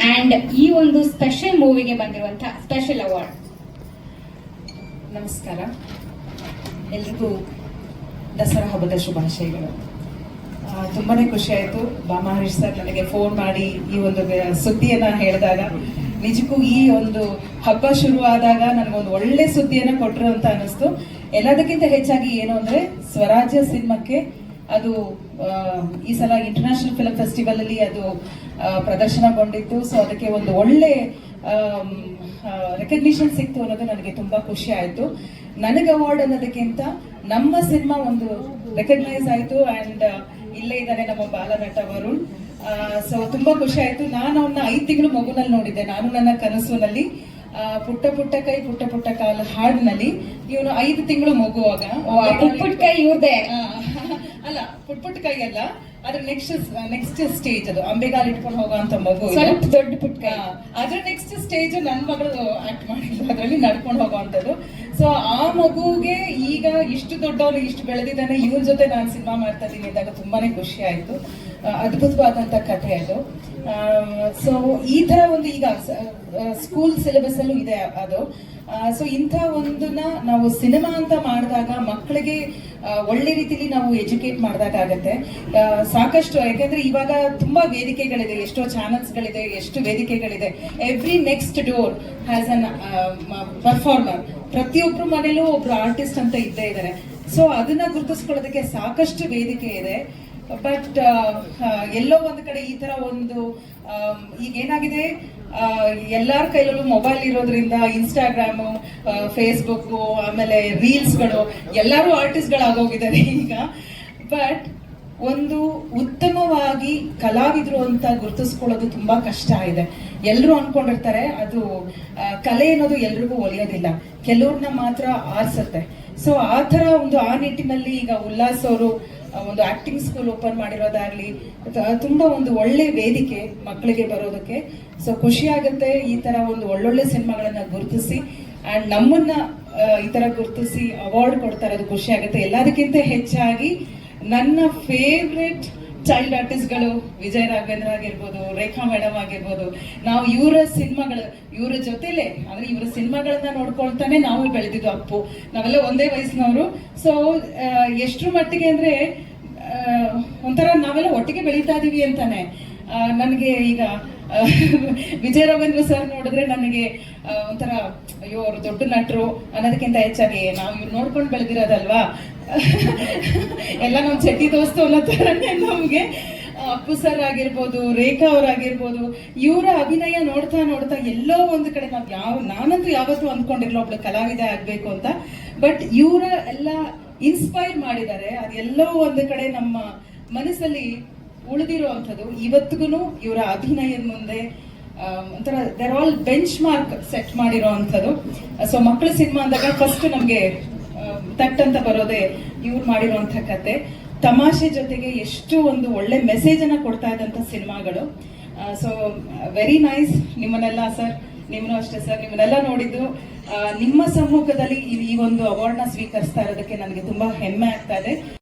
And ಈ ಒಂದು special ಮೂವಿಗೆ ಬಂದಿರುವಂತಹ ಸ್ಪೆಷಲ್ ಅವಾರ್ಡ್ ನಮಸ್ಕಾರ. ಎಲ್ರಿಗೂ ದಸರಾ ಹಬ್ಬದ ಶುಭಾಶಯಗಳು. ತುಂಬಾ ಖುಷಿ ಆಯ್ತು. ಬಾ ಹರೀಶ್ ಸರ್ ನನಗೆ ಫೋನ್ ಮಾಡಿ ಈ ಒಂದು ಸುದ್ದಿಯನ್ನು ಹೇಳಿದಾಗ. ನಿಜಕ್ಕೂ ಈ ಒಂದು ಹಬ್ಬ ಶುರುವಾದಾಗ ನನಗೊಂದು ಒಳ್ಳೆ ಸುದ್ದಿಯನ್ನ ಕೊಟ್ಟರು ಅಂತ ಅನಿಸ್ತು ಎಲ್ಲದಕ್ಕಿಂತ ಹೆಚ್ಚಾಗಿ ಏನು ಅಂದ್ರೆ, ಸ್ವರಾಜ್ಯ ಸಿನಿಮಾಕ್ಕೆ ಅದು ಈ ಸಲ ಇಂಟರ್ನ್ಯಾಷನಲ್ ಫಿಲ್ಮ್ ಫೆಸ್ಟಿವಲ್ ಅಲ್ಲಿ ಅದು ಪ್ರದರ್ಶನಗೊಂಡಿತ್ತು. ಸೊ ಅದಕ್ಕೆ ಒಂದು ಒಳ್ಳೆ ರೆಕಗ್ನಿಷನ್ ಸಿಕ್ತು ಅನ್ನೋದು ನನಗೆ ತುಂಬಾ ಖುಷಿ ಆಯ್ತು. ನನಗೆ ಅವಾರ್ಡ್ ಅನ್ನೋದಕ್ಕಿಂತ ನಮ್ಮ ಸಿನಿಮಾ ಒಂದು ರೆಕಗ್ನೈಸ್ ಆಯ್ತು. ಅಂಡ್ ಇಲ್ಲೇ ಇದ್ದಾನೆ ನಮ್ಮ ಬಾಲನಟ ವರುಣ್. ಸೊ ತುಂಬಾ ಖುಷಿ ಆಯ್ತು. ನಾನು ಅವನ್ನ ಐದು ತಿಂಗಳು ಮಗುನಲ್ಲಿ ನೋಡಿದ್ದೆ. ನಾನು ನನ್ನ ಕನಸಿನಲ್ಲಿ ಪುಟ್ಟ ಪುಟ್ಟ ಕೈ ಪುಟ್ಟ ಪುಟ್ಟ ಕಾಲ ಹಾಡಿನಲ್ಲಿ. ಇವನು ಐದು ತಿಂಗಳು ಮಗುವಾಗ ಪುಟ್ಟ ಪುಟ್ಟ ಕೈ ಇವ್ರದೇ. ಅಲ್ಲ ಪುಟ್ ಪುಟ್ ಕೈ ಅಲ್ಲ ಅದ್ರ ನೆಕ್ಸ್ಟ್ ನೆಕ್ಸ್ಟ್ ಸ್ಟೇಜ್ ಅದು ಅಂಬೆಗಾಲ್ ಇಟ್ಕೊಂಡು ಹೋಗುವಂತ ಮಗು. ಸ್ವಲ್ಪ ದೊಡ್ಡ ಪುಟ್ ಕೈ. ಅದ್ರ ನೆಕ್ಸ್ಟ್ ಸ್ಟೇಜ್ ನನ್ನ ಮಗಳು ಆಕ್ಟ್ ಮಾಡಿದ್ರು ಅದರಲ್ಲಿ ನಡ್ಕೊಂಡು ಹೋಗುವಂಥದ್ದು ಸೊ ಆ ಮಗುಗೆ ಈಗ ಇಷ್ಟು ದೊಡ್ಡವನು ಇಷ್ಟು ಬೆಳೆದಿದ್ದಾನೆ ಇವನ್ ಜೊತೆ ನಾನು ಸಿನಿಮಾ ಮಾಡ್ತಾ ಇದ್ದೀನಿ ಅಂದಾಗ ತುಂಬಾನೇ ಖುಷಿ ಆಯ್ತು. ಅದ್ಭುತವಾದಂತ ಕಥೆ ಅದು. ಸೊ ಈ ತರ ಒಂದು ಈಗ ಸ್ಕೂಲ್ ಸಿಲೆಬಸ್ ಅಲ್ಲೂ ಇದೆ ಅದು. ಸೊ ಇಂಥ ಒಂದನ್ನ ನಾವು ಸಿನಿಮಾ ಅಂತ ಮಾಡಿದಾಗ ಮಕ್ಕಳಿಗೆ ಒಳ್ಳೆ ರೀತಿಲಿ ನಾವು ಎಜುಕೇಟ್ ಮಾಡಿದಾಗ ಆಗತ್ತೆ. ಸಾಕಷ್ಟು, ಯಾಕಂದ್ರೆ ಇವಾಗ ತುಂಬಾ ವೇದಿಕೆಗಳಿದೆ, ಎಷ್ಟೋ ಚಾನಲ್ಸ್ಗಳಿದೆ, ಎಷ್ಟು ವೇದಿಕೆಗಳಿದೆ. Every next door has an performer ಪ್ರತಿಯೊಬ್ರು ಮನೇಲೂ ಒಬ್ರು ಆರ್ಟಿಸ್ಟ್ ಅಂತ ಇದ್ದೇ ಇದ್ದಾರೆ ಸೊ ಅದನ್ನ ಗುರುತಿಸ್ಕೊಳ್ಳೋದಕ್ಕೆ ಸಾಕಷ್ಟು ವೇದಿಕೆ ಇದೆ. ಬಟ್ ಎಲ್ಲೋ ಒಂದು ಕಡೆ ಈ ತರ ಒಂದು ಈಗ ಏನಾಗಿದೆ? ಎಲ್ಲಾರ ಕೈಲಲ್ಲೂ ಮೊಬೈಲ್ ಇರೋದ್ರಿಂದ ಇನ್ಸ್ಟಾಗ್ರಾಮು ಫೇಸ್ಬುಕ್ ಆಮೇಲೆ ರೀಲ್ಸ್ಗಳು ಎಲ್ಲರೂ ಆರ್ಟಿಸ್ಟ್ಗಳಾಗೋಗಿದ್ದಾರೆ ಈಗ. ಬಟ್ ಒಂದು ಉತ್ತಮವಾಗಿ ಕಲಾವಿದರು ಅಂತ ಗುರುತಿಸ್ಕೊಳ್ಳೋದು ತುಂಬಾ ಕಷ್ಟ ಇದೆ. ಎಲ್ಲರೂ ಅನ್ಕೊಂಡಿರ್ತಾರೆ, ಅದು ಕಲೆ ಅನ್ನೋದು ಎಲ್ರಿಗೂ ಒಲಿಯೋದಿಲ್ಲ ಕೆಲವ್ರನ್ನ ಮಾತ್ರ ಆರಿಸುತ್ತೆ. ಸೊ ಆ ತರ ಒಂದು ಆ ನಿಟ್ಟಿನಲ್ಲಿ ಈಗ ಉಲ್ಲಾಸ್ ಅವರು ಒಂದು ಆಕ್ಟಿಂಗ್ ಸ್ಕೂಲ್ ಓಪನ್ ಮಾಡಿರೋದಾಗ್ಲಿ ತುಂಬಾ ಒಂದು ಒಳ್ಳೆ ವೇದಿಕೆ ಮಕ್ಕಳಿಗೆ ಬರೋದಕ್ಕೆ. ಸೊ ಖುಷಿ ಆಗುತ್ತೆ ಈ ತರ ಒಂದು ಒಳ್ಳೊಳ್ಳೆ ಸಿನಿಮಾಗಳನ್ನ ಗುರುತಿಸಿ ಅಂಡ್ ನಮ್ಮನ್ನ ಈ ತರ ಗುರುತಿಸಿ ಅವಾರ್ಡ್ ಕೊಡ್ತಾ ಇರೋದು ಖುಷಿ ಆಗುತ್ತೆ ಎಲ್ಲದಕ್ಕಿಂತ ಹೆಚ್ಚಾಗಿ ನನ್ನ ಫೇವ್ರೆಟ್ ಚೈಲ್ಡ್ ಆರ್ಟಿಸ್ಟ್ಗಳು ವಿಜಯ್ ರಾಘವೇಂದ್ರ ಆಗಿರ್ಬೋದು, ರೇಖಾ ಮೇಡಮ್ ಆಗಿರ್ಬೋದು, ನಾವು ಇವರ ಸಿನಿಮಾಗಳು, ಇವರ ಜೊತೆಲೆ ಅಂದ್ರೆ ಇವರ ಸಿನಿಮಾಗಳನ್ನ ನೋಡ್ಕೊಳ್ತಾನೆ ನಾವು ಬೆಳೆದಿದ್ದು ಅಪ್ಪು. ನಾವೆಲ್ಲ ಒಂದೇ ವಯಸ್ಸಿನವರು. ಸೊ ಎಷ್ಟ್ರ ಮಟ್ಟಿಗೆ ಅಂದ್ರೆ ಒಂಥರ ನಾವೆಲ್ಲ ಒಟ್ಟಿಗೆ ಬೆಳೀತಾ ಇದೀವಿ ಅಂತಾನೆ. ನನಗೆ ಈಗ ವಿಜಯ್ ರಾಘವೇಂದ್ರ ಸರ್ ನೋಡಿದ್ರೆ ನನಗೆ ಒಂಥರ, ಅಯ್ಯೋ, ಅವರು ದೊಡ್ಡ ನಟರು ಅನ್ನೋದಕ್ಕಿಂತ ಹೆಚ್ಚಾಗಿ ನಾವು ಇವ್ರು ನೋಡ್ಕೊಂಡು ಬೆಳೆದಿರೋದಲ್ವಾ? ಎಲ್ಲ ನಮ್ಮ ಚಟ್ಟಿ ದೋಸ್ತು ಅನ್ನೋ ಥರನೇ ನಮಗೆ. ಅಪ್ಪು ಸರ್ ಆಗಿರ್ಬೋದು, ರೇಖಾ ಅವರಾಗಿರ್ಬೋದು, ಇವರ ಅಭಿನಯ ನೋಡ್ತಾ ನೋಡ್ತಾ ಎಲ್ಲೋ ಒಂದು ಕಡೆ ನಾವು ಯಾವ, ನಾನಂತೂ ಯಾವತ್ತೂ ಅಂದ್ಕೊಂಡಿರ್ಲಿಲ್ಲ ಒಬ್ಳು ಕಲಾವಿದ ಆಗ್ಬೇಕು ಅಂತ. ಬಟ್ ಇವರ ಎಲ್ಲ ಇನ್ಸ್ಪೈರ್ ಮಾಡಿದ್ದಾರೆ. ಅದೆಲ್ಲೋ ಒಂದು ಕಡೆ ನಮ್ಮ ಮನಸ್ಸಲ್ಲಿ ಉಳಿದಿರುವಂಥದ್ದು ಇವತ್ತಿಗೂ ಇವರ ಅಭಿನಯದ ಮುಂದೆ ಒಂಥರ there all benchmark set ಮಾಡಿರೋ ಅಂಥದ್ದು. ಸೊ ಮಕ್ಕಳ ಸಿನಿಮಾ ಅಂದಾಗ ಫಸ್ಟ್ ನಮಗೆ ತಟ್ ಅಂತ ಬರೋದೇ ಇವ್ರು ಮಾಡಿರುವಂಥ ಕತೆ. ತಮಾಷೆ ಜೊತೆಗೆ ಎಷ್ಟು ಒಂದು ಒಳ್ಳೆ ಮೆಸೇಜ್ ಅನ್ನ ಕೊಡ್ತಾ ಇದ್ದಂಥ ಸಿನಿಮಾಗಳು. ಸೊ ವೆರಿ ನೈಸ್ ನಿಮ್ಮನ್ನೆಲ್ಲ ಸರ್ ನಿಮ್ಮನ್ನು ಅಷ್ಟೇ ಸರ್ ನಿಮ್ಮನ್ನೆಲ್ಲ ನೋಡಿದ್ದು ನಿಮ್ಮ ಸಮ್ಮುಖದಲ್ಲಿ ಈ- ಒಂದು ಒಂದು ನ ಸ್ವೀಕರಿಸ್ತಾ ಇರೋದಕ್ಕೆ ನನಗೆ ತುಂಬಾ ಹೆಮ್ಮೆ ಆಗ್ತಾ ಇದೆ.